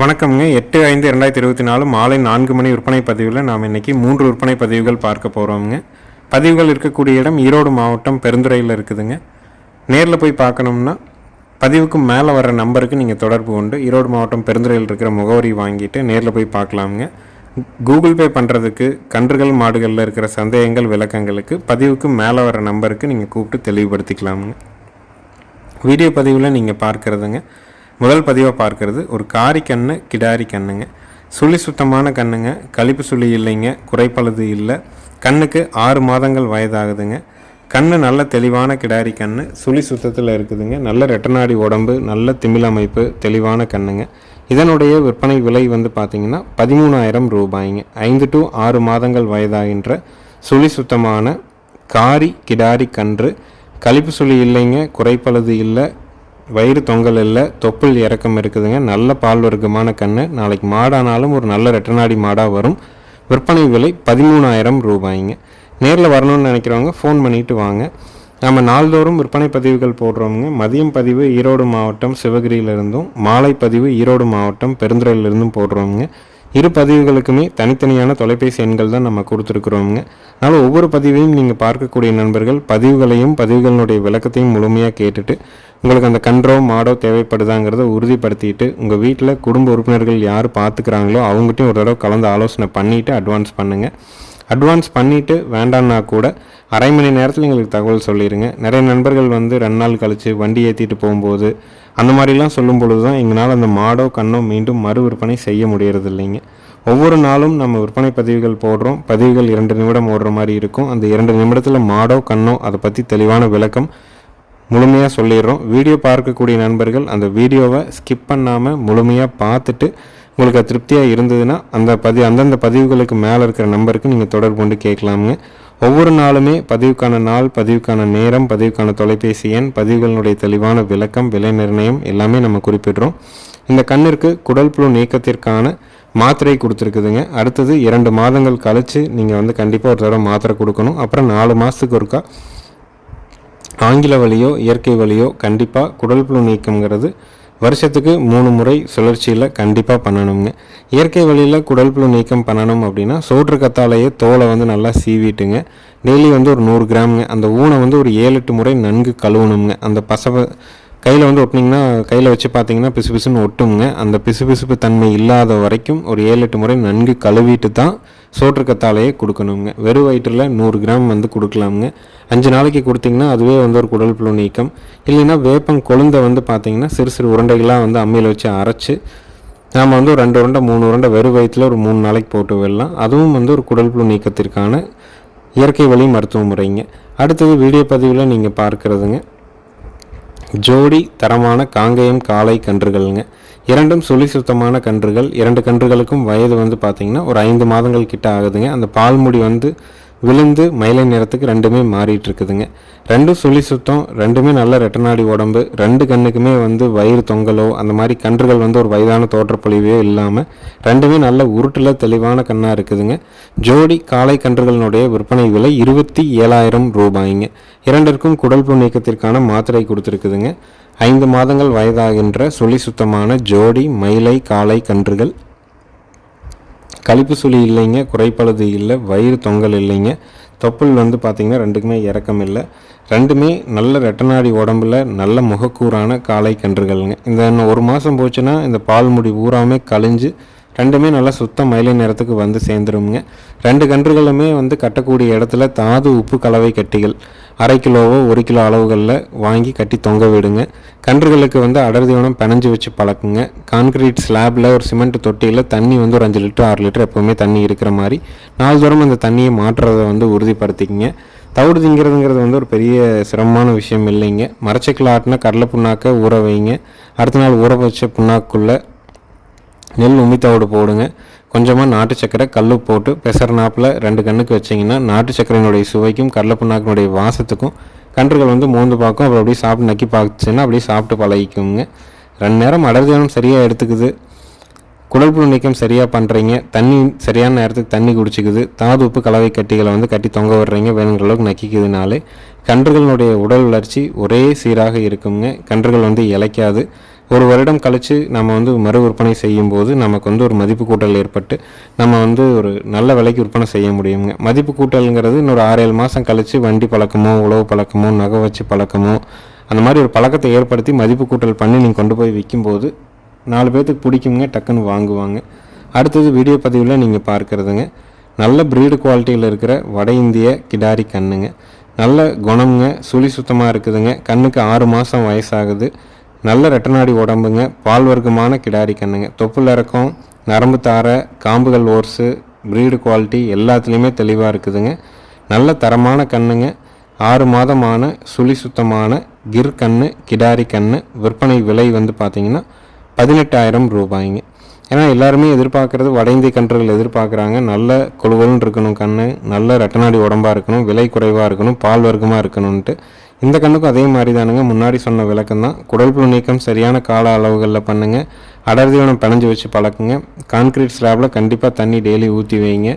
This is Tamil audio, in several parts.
வணக்கம்ங்க. எட்டு ஐந்து ரெண்டாயிரத்தி இருபத்தி நாலு மாலை நான்கு மணி விற்பனை பதிவில் நாம் இன்னைக்கு மூன்று விற்பனை பதிவுகள் பார்க்க போகிறோம்ங்க பதிவுகள் இருக்கக்கூடிய இடம் ஈரோடு மாவட்டம் பெருந்துறையில் இருக்குதுங்க. நேரில் போய் பார்க்கணும்னா பதிவுக்கு மேலே வர நம்பருக்கு நீங்கள் தொடர்பு கொண்டு ஈரோடு மாவட்டம் பெருந்துறையில் இருக்கிற முகவரி வாங்கிட்டு நேரில் போய் பார்க்கலாமுங்க. கூகுள் பே பண்ணுறதுக்கு கன்றுகள் மாடுகளில் இருக்கிற சந்தேகங்கள் விளக்கங்களுக்கு பதிவுக்கு மேலே வர நம்பருக்கு நீங்கள் கூப்பிட்டு தெளிவுபடுத்திக்கலாமுங்க. வீடியோ பதிவில் நீங்கள் பார்க்குறதுங்க. முதல் பதிவாக பார்க்குறது ஒரு காரி கண்ணு கிடாரி கண்ணுங்க. சுழி சுத்தமான கண்ணுங்க. கழிப்பு சுழி இல்லைங்க. குறைப்பழுது இல்லை. கண்ணுக்கு ஆறு மாதங்கள் வயதாகுதுங்க. கண்ணு நல்ல தெளிவான கிடாரி கண்ணு. சுழி சுத்தத்தில் இருக்குதுங்க. நல்ல ரெட்டநாடி உடம்பு நல்ல திமிழ் அமைப்பு தெளிவான கண்ணுங்க. இதனுடைய விற்பனை விலை வந்து பார்த்திங்கன்னா பதிமூணாயிரம் ரூபாய்ங்க. ஐந்து டு ஆறு மாதங்கள் வயதாகின்ற சுழி சுத்தமான காரி கிடாரி கன்று. கழிப்பு சுழி இல்லைங்க. குறைப்பழுது இல்லை. வயிறு தொங்கல் இல்லை தொப்புள் இறக்கம் இருக்குதுங்க. நல்ல பால் வர்க்கமான கன்று நாளைக்கு மாடானாலும் ஒரு நல்ல ரெட்டநாடி மாடாக வரும். விற்பனை விலை பதிமூணாயிரம் ரூபாய்ங்க. நேரில் வரணும்னு நினைக்கிறவங்க ஃபோன் பண்ணிட்டு வாங்க. நம்ம நாள்தோறும் விற்பனை பதிவுகள் போடுறோமுங்க. மதியம் பதிவு ஈரோடு மாவட்டம் சிவகிரியிலிருந்தும் மாலை பதிவு ஈரோடு மாவட்டம் பெருந்துறையிலிருந்தும் போடுறோமுங்க. இரு பதிவுகளுக்குமே தனித்தனியான தொலைபேசி எண்கள் தான் நம்ம கொடுத்துருக்குறோங்க அதனால் ஒவ்வொரு பதிவையும் நீங்கள் பார்க்கக்கூடிய நண்பர்கள் பதிவுகளையும் பதிவுகளினுடைய விளக்கத்தையும் முழுமையாக கேட்டுட்டு உங்களுக்கு அந்த கன்றோ மாடோ தேவைப்படுதாங்கிறத உறுதிப்படுத்திட்டு உங்கள் வீட்டில் குடும்ப உறுப்பினர்கள் யார் பார்த்துக்கிறாங்களோ அவங்ககிட்டயும் ஒரு தடவை கலந்து ஆலோசனை பண்ணிவிட்டு அட்வான்ஸ் பண்ணுங்கள் அட்வான்ஸ் பண்ணிவிட்டு வேண்டான்னா கூட அரை மணி நேரத்தில் எங்களுக்கு தகவல் சொல்லிடுங்க நிறைய நண்பர்கள் வந்து ரெண்டு நாள் கழித்து வண்டி ஏற்றிட்டு போகும்போது அந்த மாதிரிலாம் சொல்லும் பொழுது தான் எங்களால் அந்த மாடோ கண்ணோ மீண்டும் மறு விற்பனை செய்ய முடியறது இல்லைங்க. ஒவ்வொரு நாளும் நம்ம விற்பனை பதிவுகள் போடுறோம். பதிவுகள் இரண்டு நிமிடம் ஓடுற மாதிரி இருக்கும். அந்த இரண்டு நிமிடத்தில் மாடோ கண்ணோ அதை பற்றி தெளிவான விளக்கம் முழுமையாக சொல்லிடுறோம். வீடியோ பார்க்கக்கூடிய நண்பர்கள் அந்த வீடியோவை ஸ்கிப் பண்ணாமல் முழுமையாக பார்த்துட்டு உங்களுக்கு அது திருப்தியாக இருந்ததுன்னா அந்த பதிவு அந்தந்த பதிவுகளுக்கு மேலே இருக்கிற நம்பருக்கு நீங்கள் தொடர்பு கொண்டு கேட்கலாமுங்க. ஒவ்வொரு நாளுமே பதிவுக்கான நாள் பதிவுக்கான நேரம் பதிவுக்கான தொலைபேசி எண் பதிவுகளினுடைய தெளிவான விளக்கம் விலை நிர்ணயம் எல்லாமே நம்ம குறிப்பிடுறோம். இந்த கண்ணிற்கு குடல் புழு நீக்கத்திற்கான மாத்திரை கொடுத்துருக்குதுங்க. அடுத்தது இரண்டு மாதங்கள் கழித்து நீங்கள் வந்து கண்டிப்பாக ஒரு தடவை மாத்திரை கொடுக்கணும். அப்புறம் நாலு மாதத்துக்கு ஒருக்கா ஆங்கில வழியோ இயற்கை வழியோ கண்டிப்பாக குடல் புழு நீக்கம்ங்கிறது வருஷத்துக்கு மூணு முறை சுழற்சியில் கண்டிப்பாக பண்ணணுங்க. இயற்கை வழியில் குடல் புழு நீக்கம் பண்ணணும் அப்படின்னா சோற்று கத்தாலேயே தோலை வந்து நல்லா சீவிட்டுங்க. டெய்லி வந்து ஒரு நூறு கிராமுங்க. அந்த ஊனை வந்து ஒரு ஏழு எட்டு முறை நன்கு கழுவணுங்க. அந்த பசவை கையில் வந்து ஒட்டினீங்கன்னா கையில் வச்சு பார்த்தீங்கன்னா பிசு பிசுன்னு ஒட்டுங்க. அந்த பிசு பிசுப்பு தன்மை இல்லாத வரைக்கும் ஒரு ஏழு எட்டு முறை நன்கு கழுவிட்டு தான் சோற்றுக்கத்தாலையே கொடுக்கணுங்க. வெறும் வயிற்றில் நூறு கிராம் வந்து கொடுக்கலாமுங்க. அஞ்சு நாளைக்கு கொடுத்தீங்கன்னா அதுவே வந்து ஒரு குடல் புழு நீக்கம். இல்லைன்னா வேப்பம் கொழுந்தை வந்து பார்த்தீங்கன்னா சிறு சிறு உருண்டைகளாக வந்து அம்மியில் வச்சு அரைச்சி நாம் வந்து ஒரு ரெண்டு உருண்டை மூணு உருண்டை வெறும் வயிற்றில் ஒரு மூணு நாளைக்கு போட்டு விடலாம். அதுவும் வந்து ஒரு குடல் புழு நீக்கத்திற்கான இயற்கை வழி மருத்துவ முறைங்க. அடுத்தது வீடியோ பதிவில் நீங்கள் பார்க்குறதுங்க. ஜோடி தரமான காங்கேயம் காளை கன்றுகள்ங்க. இரண்டும் சுழி சுத்தமான கன்றுகள். இரண்டு கன்றுகளுக்கும் வயது வந்து பார்த்திங்கன்னா ஒரு ஐந்து மாதங்கள் கிட்ட ஆகுதுங்க. அந்த பால்முடி வந்து விழுந்து மயிலை நிறத்துக்கு ரெண்டுமே மாறிட்டு இருக்குதுங்க ரெண்டும் சுழி சுத்தம் ரெண்டுமே நல்ல ரெட்டநாடி உடம்பு ரெண்டு கண்ணுக்குமே வந்து வயிறு தொங்கலோ அந்த மாதிரி கன்றுகள் வந்து ஒரு வயதான தோற்றப்பொழிவே இல்லாமல் ரெண்டுமே நல்ல உருட்டில் தெளிவான கண்ணாக இருக்குதுங்க. ஜோடி காளை கன்றுகளினுடைய விற்பனை விலை இருபத்தி ஏழாயிரம் ரூபாய்ங்க. இரண்டிற்கும் குடல் புண் நீக்கத்திற்கான மாத்திரை கொடுத்துருக்குதுங்க. ஐந்து மாதங்கள் வயதாகின்ற சுழி சுத்தமான ஜோடி மயிலை காளை கன்றுகள் கழிப்பு சுழி இல்லைங்க குறைப்பழுது இல்லை வயிறு தொங்கல் இல்லைங்க. தொப்புள் வந்து பார்த்திங்கன்னா ரெண்டுக்குமே இறக்கம் இல்லை. ரெண்டுமே நல்ல ரெட்டநாடி உடம்புல நல்ல முகக்கூறான காளை கன்றுகள்ங்க. இந்த இன்னும் ஒரு மாதம் போச்சுன்னா இந்த பால் முடி ஊறாமே கழிஞ்சு ரெண்டுமே நல்லா சுத்தம் மயிலை நேரத்துக்கு வந்து சேர்ந்துருங்க ரெண்டு கன்றுகளுமே வந்து கட்டக்கூடிய இடத்துல தாது உப்பு கலவை கட்டிகள். அரை கிலோவோ ஒரு கிலோ அளவுகளில் வாங்கி கட்டி தொங்க விடுங்க. கன்றுகளுக்கு வந்து அடர் தீவனம் பிணைஞ்சு வச்சு பழக்குங்க. கான்கிரீட் ஸ்லாப்பில் ஒரு சிமெண்ட் தொட்டியில் தண்ணி வந்து ஒரு அஞ்சு லிட்டர் ஆறு லிட்டர் எப்போவுமே தண்ணி இருக்கிற மாதிரி நாள்தோறும் அந்த தண்ணியை மாற்றுறதை வந்து உறுதிப்படுத்திக்கங்க. தவிடு திங்கிறதுங்கிறது வந்து ஒரு பெரிய சிரமமான விஷயம் இல்லைங்க. மரச்சக்கில் ஆட்டினா கடலை புண்ணாக்க ஊற வைங்க. அடுத்த நாள் ஊற வச்ச புண்ணாக்குள்ளே நெல் உமித்தவிடு போடுங்க. கொஞ்சமாக நாட்டு சக்கரை கல் போட்டு பெசர் நாப்பில் ரெண்டு கண்ணுக்கு வச்சிங்கன்னா நாட்டு சக்கரையினுடைய சுவைக்கும் கடலப்புண்ணாக்கினுடைய வாசத்துக்கும் கன்றுகள் வந்து மோந்து பார்க்கும். அப்புறம் அப்படியே சாப்பிட்டு நக்கி பார்த்துச்சுன்னா அப்படியே சாப்பிட்டு பழகிக்குங்க. ரெண்டு நேரம் அடர்தியானம் சரியாக எடுத்துக்குது. குடல் நீக்கம் சரியாக பண்ணுறீங்க தண்ணி சரியான நேரத்துக்கு தண்ணி குடிச்சிக்குது. தாது உப்பு கலவை கட்டிகளை வந்து கட்டி தொங்க விடுறீங்க. வேணுங்கிற அளவுக்கு நக்கிக்குதுனாலே கன்றுகளினுடைய உடல் வளர்ச்சி ஒரே சீராக இருக்குங்க. கன்றுகள் வந்து இளைக்காது ஒரு வருடம் கழித்து நம்ம வந்து மறு விற்பனை செய்யும்போது நமக்கு வந்து ஒரு மதிப்பு கூட்டல் ஏற்பட்டு நம்ம வந்து ஒரு நல்ல விலைக்கு விற்பனை செய்ய முடியுங்க. மதிப்பு கூட்டல்ங்கிறது இன்னொரு ஆறு ஏழு மாதம் கழித்து வண்டி பழக்கமோ உழவு பழக்கமோ நகை வச்சு பழக்கமோ அந்த மாதிரி ஒரு பழக்கத்தை ஏற்படுத்தி மதிப்பு கூட்டல் பண்ணி நீங்கள் கொண்டு போய் விற்கும்போது நாலு பேர்த்துக்கு பிடிக்குங்க டக்குன்னு வாங்குவாங்க. அடுத்தது வீடியோ பதிவில் நீங்கள் பார்க்குறதுங்க. நல்ல ப்ரீடு குவாலிட்டியில் இருக்கிற வட இந்திய கிடாரி கண்ணுங்க. நல்ல குணம்ங்க சுழி சுத்தமாக இருக்குதுங்க. கண்ணுக்கு ஆறு மாதம் வயசாகுது. நல்ல ரெட்டநாடி உடம்புங்க பால் வர்க்கமான கிடாரி கண்ணுங்க. தொப்புள் இறக்கம் நரம்பு தாரை காம்புகள் ஓர்ஸு ப்ரீடு குவாலிட்டி எல்லாத்துலேயுமே தெளிவாக இருக்குதுங்க. நல்ல தரமான கண்ணுங்க ஆறு மாதமான சுழி சுத்தமான கிர் கண்ணு கிடாரி கண்ணு விற்பனை விலை வந்து பார்த்திங்கன்னா பதினெட்டாயிரம் ரூபாய்ங்க. ஏன்னா எல்லாருமே எதிர்பார்க்குறது வட இந்திய கன்றுகள் எதிர்பார்க்குறாங்க. நல்ல கொழுகொலுன்னு இருக்கணும் கண்ணு நல்ல ரெட்டநாடி உடம்பாக இருக்கணும் விலை குறைவாக இருக்கணும் பால் வர்க்கமாக இருக்கணும்ன்ட்டு. இந்த கண்ணுக்கும் அதே மாதிரி தானுங்க முன்னாடி சொன்ன விளக்கம் தான் குடல்புழு நீக்கம் சரியான கால அளவுகளில் பண்ணுங்க. அடர்தீவனம் பிணைஞ்சு வச்சு பழக்குங்க. கான்கிரீட் ஸ்லாப்பில் கண்டிப்பாக தண்ணி டெய்லி ஊற்றி வைங்க.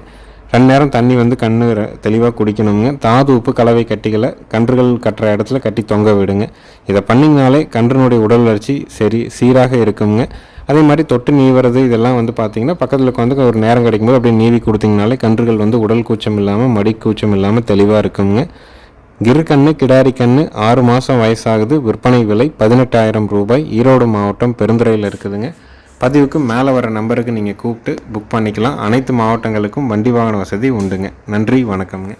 ரெண்டு நேரம் தண்ணி வந்து கண்ணு தெளிவாக குடிக்கணுங்க. தாது உப்பு கலவை கட்டிகளை கன்றுகள் கட்டுற இடத்துல கட்டி தொங்க விடுங்க. இதை பண்ணிங்கனாலே கன்றுனுடைய உடல் வளர்ச்சி சரி சீராக இருக்குங்க. அதே மாதிரி தொட்டு நீவுறது இதெல்லாம் வந்து பார்த்தீங்கன்னா பக்கத்தில் உட்காந்து ஒரு நேரம் கிடைக்கும்போது அப்படியே நீவி கொடுத்தீங்கனாலே கன்றுகள் வந்து உடல் கூச்சம் இல்லாமல் மடி கூச்சம் இல்லாமல் தெளிவாக இருக்குங்க. கிருக்கண்ணு கிடாரிக்கண்ணு ஆறு மாதம் வயசாகுது. விற்பனை விலை பதினெட்டாயிரம் ரூபாய். ஈரோடு மாவட்டம் பெருந்துறையில் இருக்குதுங்க. பதிவுக்கு மேலே வர நம்பருக்கு நீங்கள் கூப்பிட்டு புக் பண்ணிக்கலாம். அனைத்து மாவட்டங்களுக்கும் வண்டி வாகன வசதி உண்டுங்க. நன்றி வணக்கம்ங்க.